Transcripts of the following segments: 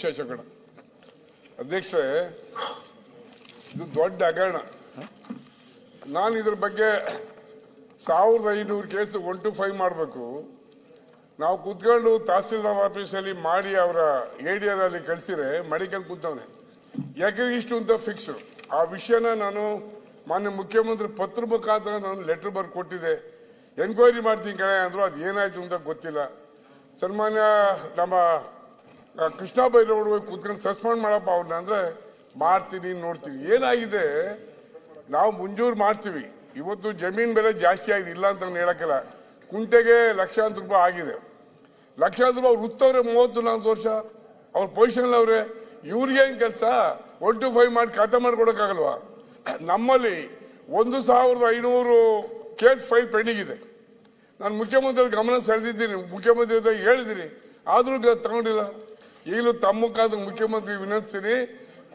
ಶಾಸಕರ ಅಧ್ಯಕ್ಷರೇ, ಇದು ದೊಡ್ಡ ಹಗರಣ. ನಾನು ಇದ್ರ ಬಗ್ಗೆ ಸಾವಿರದ ಐನೂರು ಕೇಸ್ ಒನ್ ಟು ಫೈವ್ ಮಾಡಬೇಕು. ನಾವು ಕುತ್ಕೊಂಡು ತಹಸೀಲ್ದಾರ್ ಆಫೀಸಲ್ಲಿ ಮಾಡಿ ಅವರ ಏಡಿಯರ್ ಅಲ್ಲಿ ಕಳಿಸಿದ್ರೆ ಮಡಿಕಲ್ ಕೂತವನೆ. ಯಾಕೆ ಇಷ್ಟು ಅಂತ ಫಿಕ್ಸ್ ಆ ವಿಷಯನ ನಾನು ಮಾನ್ಯ ಮುಖ್ಯಮಂತ್ರಿ ಪತ್ರ ಮುಖಾಂತರ ನಾನು ಲೆಟರ್ ಬರ್ದು ಕೊಟ್ಟಿದ್ದೆ. ಎನ್ಕ್ವೈರಿ ಮಾಡ್ತೀನಿ ಕಣೆ ಅಂದ್ರು ಅದು ಏನಾಯ್ತು ಅಂತ ಗೊತ್ತಿಲ್ಲ. ಸನ್ಮಾನ್ಯ ನಮ್ಮ ಕೃಷ್ಣ ಬೈರೇಗೌಡ ಹೋಗಿ ಕೂತ್ಕೊಂಡು ಸಸ್ಪೆಂಡ್ ಮಾಡಪ್ಪ ಅವ್ರನ್ನ ಅಂದ್ರೆ ಮಾಡ್ತೀನಿ ನೋಡ್ತೀನಿ. ಏನಾಗಿದೆ? ನಾವು ಮುಂಜೂರು ಮಾಡ್ತೀವಿ. ಇವತ್ತು ಜಮೀನ್ ಬೆಲೆ ಜಾಸ್ತಿ ಆಗಿದೆ, ಇಲ್ಲ ಅಂತ ಹೇಳಕ್ಕಿಲ್ಲ. ಕುಂಟೆಗೆ ಲಕ್ಷಾಂತರ ರೂಪಾಯಿ ಆಗಿದೆ. ಲಕ್ಷಾಂತರ ರೂಪಾಯಿ ಅವ್ರು ಉತ್ತವ್ರೆ ಮೂವತ್ತು ನಾಲ್ಕು ವರ್ಷ. ಅವ್ರ ಪೊಸಿಷನ್ ಅವ್ರೆ. ಇವ್ರಿಗೇನ್ ಕೆಲಸ? ಒನ್ ಟು ಫೈವ್ ಮಾಡಿ ಖಾತೆ ಮಾಡ್ಕೊಡಕ್ಕಾಗಲ್ವಾ? ನಮ್ಮಲ್ಲಿ ಒಂದು ಸಾವಿರದ ಐನೂರು ಕೇಸ್ ಫೈಲ್ ಪೆಂಡಿಂಗ್ ಇದೆ. ನಾನು ಮುಖ್ಯಮಂತ್ರಿ ಗಮನ ಸೆಳೆದಿದ್ದೀನಿ, ಮುಖ್ಯಮಂತ್ರಿ ಹತ್ರ ಹೇಳಿದ್ದೀನಿ. ಆದರೂ ತಗೊಂಡಿಲ್ಲ. ಈಗಲೂ ತಮ್ಮ ಮುಖಾಂತರ ಮುಖ್ಯಮಂತ್ರಿ ವಿನಂತಿಸ್ತೀನಿ,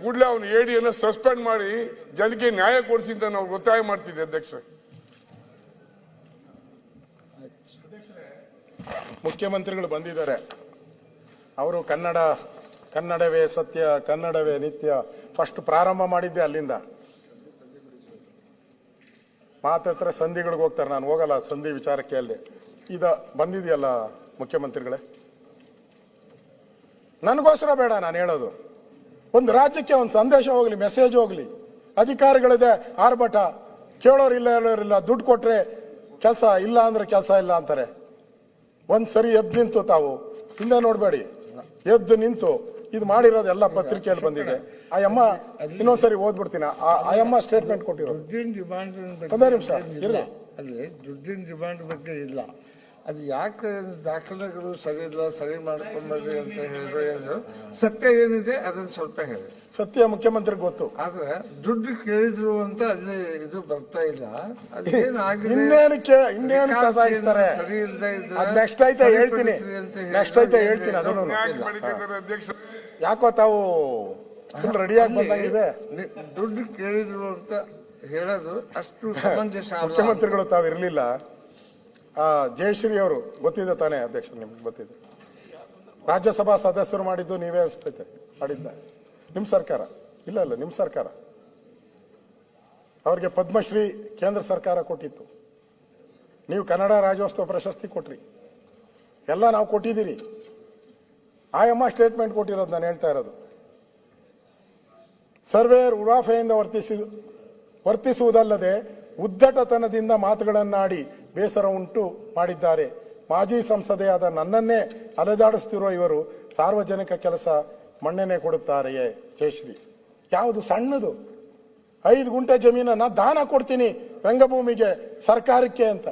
ಕೂಡಲೇ ಅವನು ಎಡಿಯನ್ನು ಸಸ್ಪೆಂಡ್ ಮಾಡಿ ಜನಕ್ಕೆ ನ್ಯಾಯ ಕೊಡಿಸಿ ಅಂತ ನಾವು ಒತ್ತಾಯ ಮಾಡ್ತಿದ್ದೆ ಅಧ್ಯಕ್ಷ ಮುಖ್ಯಮಂತ್ರಿಗಳು ಬಂದಿದ್ದಾರೆ. ಅವರು ಕನ್ನಡ, ಕನ್ನಡವೇ ಸತ್ಯ, ಕನ್ನಡವೇ ನಿತ್ಯ ಫಸ್ಟ್ ಪ್ರಾರಂಭ ಮಾಡಿದ್ದೆ ಅಲ್ಲಿಂದ. ಮಾತತ್ರ ಸಂಧಿಗಳಿಗೆ ಹೋಗ್ತಾರೆ, ನಾನು ಹೋಗಲ್ಲ ಸಂಧಿ ವಿಚಾರಕ್ಕೆ ಅಲ್ಲಿ. ಇದ ಬಂದಿದೆಯಲ್ಲ ಮುಖ್ಯಮಂತ್ರಿಗಳೇ? ನನಗೋಸ್ಕರ ಬೇಡ ನಾನು ಹೇಳೋದು. ಒಂದು ರಾಜ್ಯಕ್ಕೆ ಒಂದು ಸಂದೇಶ ಹೋಗಲಿ ಮೆಸೇಜ್ ಹೋಗಲಿ. ಅಧಿಕಾರಿಗಳಿದೆ ಆರ್ಭಟ. ಕೇಳೋರಿಲ್ಲ ಹೇಳೋರಿಲ್ಲ ದುಡ್ಡು ಕೊಟ್ರೆ ಕೆಲಸ ಇಲ್ಲ ಅಂದ್ರೆ ಕೆಲಸ ಇಲ್ಲ ಅಂತಾರೆ. ಒಂದು ಸರಿ ಎದ್ದು ನಿಂತು ತಾವು. ಹಿಂದೆ ನೋಡಬೇಡಿ. ಎದ್ದು ನಿಂತು. ಇದು ಮಾಡಿರೋದು ಎಲ್ಲ ಪತ್ರಿಕೆಯಲ್ಲಿ ಬಂದಿದೆ. ಆ ಅಮ್ಮ ಇನ್ನೊಂದ್ಸರಿ ಓದ್ಬಿಡ್ತೀನಿ. ಆ- ಅಮ್ಮ ಸ್ಟೇಟ್ಮೆಂಟ್ ಕೊಟ್ಟಿರೋದು. ದುಡ್ಡಿನ ಡಿಮಾಂಡ್ ಒಂದೇ ನಿಮಿಷ, ಇಲ್ಲ ಅಲ್ಲಿ ದುಡ್ಡಿನ ಡಿಮಾಂಡ್ ಬಗ್ಗೆ ಇಲ್ಲ. ಅದು ಯಾಕೆ ದಾಖಲೆಗಳು ಸರಿ ಇಲ್ಲ ಸರಿ ಮಾಡ್ಕೊಂಬರ್ರಿ ಅಂತ ಹೇಳಿದ್ರೆ ಏನು ಸತ್ಯ ಏನಿದೆ ಅದನ್ನ ಸ್ವಲ್ಪ ಹೇಳಿ. ಸತ್ಯ ಮುಖ್ಯಮಂತ್ರಿ ಗೊತ್ತು. ಆದ್ರೆ ದುಡ್ಡು ಕೇಳಿದ್ರು ಅಂತ ಅಲ್ಲಿ ಇದು ಬರ್ತಾ ಇಲ್ಲ. ಸರಿ ಇಲ್ಲದೆ ಹೇಳ್ತೀನಿ. ನೆಕ್ಸ್ಟ್ ಹೇಳಿದ್ರೆ ಹೇಳ್ತೀನಿ ಅದನ್ನು. ಯಾಕೆ ತಾವು ಫುಲ್ ರೆಡಿಯಾಗಿ ಬಂದಂಗಿದೆ. ದುಡ್ಡು ಕೇಳಿದ್ರು ಅಂತ ಹೇಳೋದು ಅಷ್ಟು ಸಮಂಜಸ. ಮುಖ್ಯಮಂತ್ರಿಗಳು ತಾವು ಇರಲಿಲ್ಲ. ಜಯಶ್ರೀ ಅವರು, ಗೊತ್ತಿದೆ ತಾನೇ ಅಧ್ಯಕ್ಷ ನಿಮ್ಗೆ, ಗೊತ್ತಿದೆ. ರಾಜ್ಯಸಭಾ ಸದಸ್ಯರು ಮಾಡಿದ್ದು ನೀವೇ ಅನಿಸ್ತೈತೆ ಮಾಡಿದ್ದ ನಿಮ್ಮ ಸರ್ಕಾರ? ಇಲ್ಲ ಇಲ್ಲ ನಿಮ್ಮ ಸರ್ಕಾರ. ಅವ್ರಿಗೆ ಪದ್ಮಶ್ರೀ ಕೇಂದ್ರ ಸರ್ಕಾರ ಕೊಟ್ಟಿತ್ತು. ನೀವು ಕನ್ನಡ ರಾಜ್ಯೋತ್ಸವ ಪ್ರಶಸ್ತಿ ಕೊಟ್ರಿ. ಎಲ್ಲ ನಾವು ಕೊಟ್ಟಿದ್ದೀರಿ. ಆಯಮ್ಮ ಸ್ಟೇಟ್ಮೆಂಟ್ ಕೊಟ್ಟಿರೋದು ನಾನು ಹೇಳ್ತಾ ಇರೋದು. ಸರ್ವೇರ್ ಉಡಾಫೆಯಿಂದ ವರ್ತಿಸಿ, ವರ್ತಿಸುವುದಲ್ಲದೆ ಉದ್ದಟತನದಿಂದ ಮಾತುಗಳನ್ನಾಡಿ ಬೇಸರ ಉಂಟು ಮಾಡಿದ್ದಾರೆ. ಮಾಜಿ ಸಂಸದೆಯಾದ ನನ್ನನ್ನೇ ಅಲೆದಾಡಿಸ್ತಿರುವ ಇವರು ಸಾರ್ವಜನಿಕ ಕೆಲಸ ಮಣ್ಣೆನೆ ಕೊಡುತ್ತಾರೆಯೇ? ಜಯಶ್ರೀ ಯಾವುದು ಸಣ್ಣದು? ಐದು ಗುಂಟೆ ಜಮೀನನ್ನ ದಾನ ಕೊಡ್ತೀನಿ ರಂಗಭೂಮಿಗೆ, ಸರ್ಕಾರಕ್ಕೆ ಅಂತ.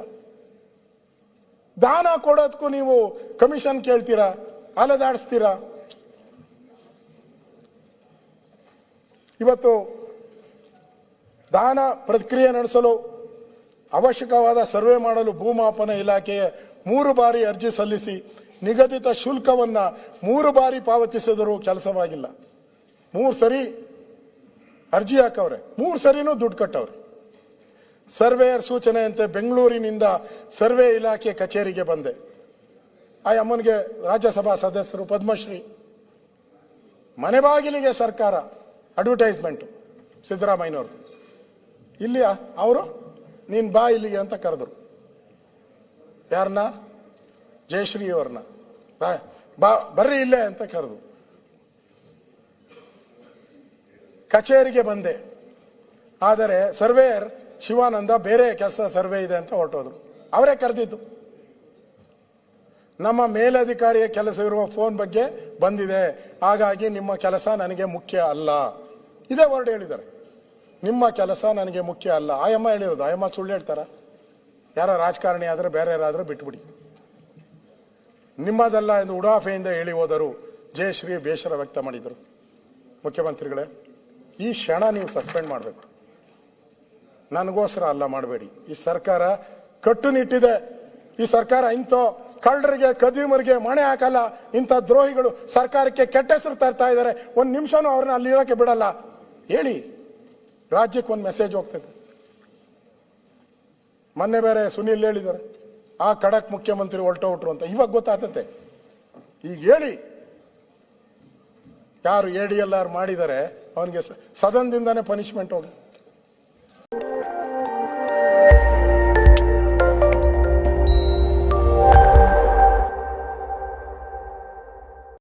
ದಾನ ಕೊಡೋದಕ್ಕೂ ನೀವು ಕಮಿಷನ್ ಕೇಳ್ತೀರಾ? ಅಲೆದಾಡಿಸ್ತೀರಾ? ಇವತ್ತು ದಾನ ಪ್ರಕ್ರಿಯೆ ನಡೆಸಲು ಅವಶ್ಯಕವಾದ ಸರ್ವೆ ಮಾಡಲು ಭೂಮಾಪನ ಇಲಾಖೆಯ ಮೂರು ಬಾರಿ ಅರ್ಜಿ ಸಲ್ಲಿಸಿ ನಿಗದಿತ ಶುಲ್ಕವನ್ನು ಮೂರು ಬಾರಿ ಪಾವತಿಸಿದರೂ ಕೆಲಸವಾಗಿಲ್ಲ. ಮೂರು ಸರಿ ಅರ್ಜಿ ಹಾಕವ್ರೆ. ಮೂರು ಸರಿನೂ ದುಡ್ಡು ಕಟ್ಟವ್ರೆ. ಸರ್ವೇಯರ್ ಸೂಚನೆಯಂತೆ ಬೆಂಗಳೂರಿನಿಂದ ಸರ್ವೆ ಇಲಾಖೆ ಕಚೇರಿಗೆ ಬಂದೆ. ಆ ಅಮ್ಮನಿಗೆ ರಾಜ್ಯಸಭಾ ಸದಸ್ಯರು ಪದ್ಮಶ್ರೀ. ಮನೆ ಬಾಗಿಲಿಗೆ ಸರ್ಕಾರ ಅಡ್ವರ್ಟೈಸ್ಮೆಂಟ್ ಸಿದ್ದರಾಮಯ್ಯನವರು ಇಲ್ಲಿ ಅವರು? ನೀನ್ ಬಾ ಇಲ್ಲಿಗೆ ಅಂತ ಕರೆದ್ರು. ಯಾರನ್ನ ಜಯಶ್ರೀ ಅವ್ರನ್ನ ಬಾ- ಬರ್ರಿ ಇಲ್ಲೇ ಅಂತ ಕರೆದು ಕಚೇರಿಗೆ ಬಂದೆ. ಆದರೆ ಸರ್ವೇಯರ್ ಶಿವಾನಂದ ಬೇರೆ ಕೆಲಸ ಸರ್ವೆ ಇದೆ ಅಂತ ಹೊರಟೋದ್ರು. ಅವರೇ ಕರೆದಿದ್ದು. ನಮ್ಮ ಮೇಲಧಿಕಾರಿಯ ಕೆಲಸ ಇರುವ ಫೋನ್ ಬಗ್ಗೆ ಬಂದಿದೆ. ಹಾಗಾಗಿ ನಿಮ್ಮ ಕೆಲಸ ನನಗೆ ಮುಖ್ಯ ಅಲ್ಲ. ಇದೇ ವರ್ಡ್ ಹೇಳಿದ್ದಾರೆ. ನಿಮ್ಮ ಕೆಲಸ ನನಗೆ ಮುಖ್ಯ ಅಲ್ಲ. ಆಯಮ್ಮ ಹೇಳಿರೋದು. ಆಯಮ್ಮ ಸುಳ್ಳು ಹೇಳ್ತಾರ? ಯಾರ ರಾಜಕಾರಣಿ ಆದ್ರೆ ಬೇರೆ ಯಾರಾದರೂ ಬಿಟ್ಬಿಡಿ. ನಿಮ್ಮದಲ್ಲ ಎಂದು ಉಡಾಫೆಯಿಂದ ಹೇಳಿ ಹೋದರು. ಜಯಶ್ರೀ ಬೇಸರ ವ್ಯಕ್ತ ಮಾಡಿದರು. ಮುಖ್ಯಮಂತ್ರಿಗಳೇ, ಈ ಕ್ಷಣ ನೀವು ಸಸ್ಪೆಂಡ್ ಮಾಡಬೇಕು. ನನಗೋಸ್ಕರ ಅಲ್ಲ ಮಾಡಬೇಡಿ. ಈ ಸರ್ಕಾರ ಕಟ್ಟುನಿಟ್ಟಿದೆ. ಈ ಸರ್ಕಾರ ಇಂಥ ಕಳ್ಳರಿಗೆ, ಕದೀಮರಿಗೆ ಮಣೆ ಹಾಕಲ್ಲ. ಇಂಥ ದ್ರೋಹಿಗಳು ಸರ್ಕಾರಕ್ಕೆ ಕೆಟ್ಟ ಹೆಸರು ತರ್ತಾ ಇದ್ದಾರೆ. ಒಂದು ನಿಮಿಷನೂ ಅವ್ರನ್ನ ಅಲ್ಲಿ ಇರೋಕೆ ಬಿಡಲ್ಲ. ಹೇಳಿ. ರಾಜ್ಯಕ್ಕೆ ಒಂದು ಮೆಸೇಜ್ ಹೋಗ್ತದೆ. ಮೊನ್ನೆ ಬೇರೆ ಸುನೀಲ್ ಹೇಳಿದ್ದಾರೆ, ಆ ಖಡಕ್ ಮುಖ್ಯಮಂತ್ರಿ ಹೊರಟೋಟ್ರು ಅಂತ. ಇವಾಗ ಗೊತ್ತಾಗ್ತತೆ ಈಗ ಹೇಳಿ. ಯಾರು ಎ ಡಿ ಎಲ್ ಆರ್ ಮಾಡಿದರೆ ಅವನಿಗೆ ಸದನದಿಂದಾನೇ ಪನಿಷ್ಮೆಂಟ್ ಹೋಗಿ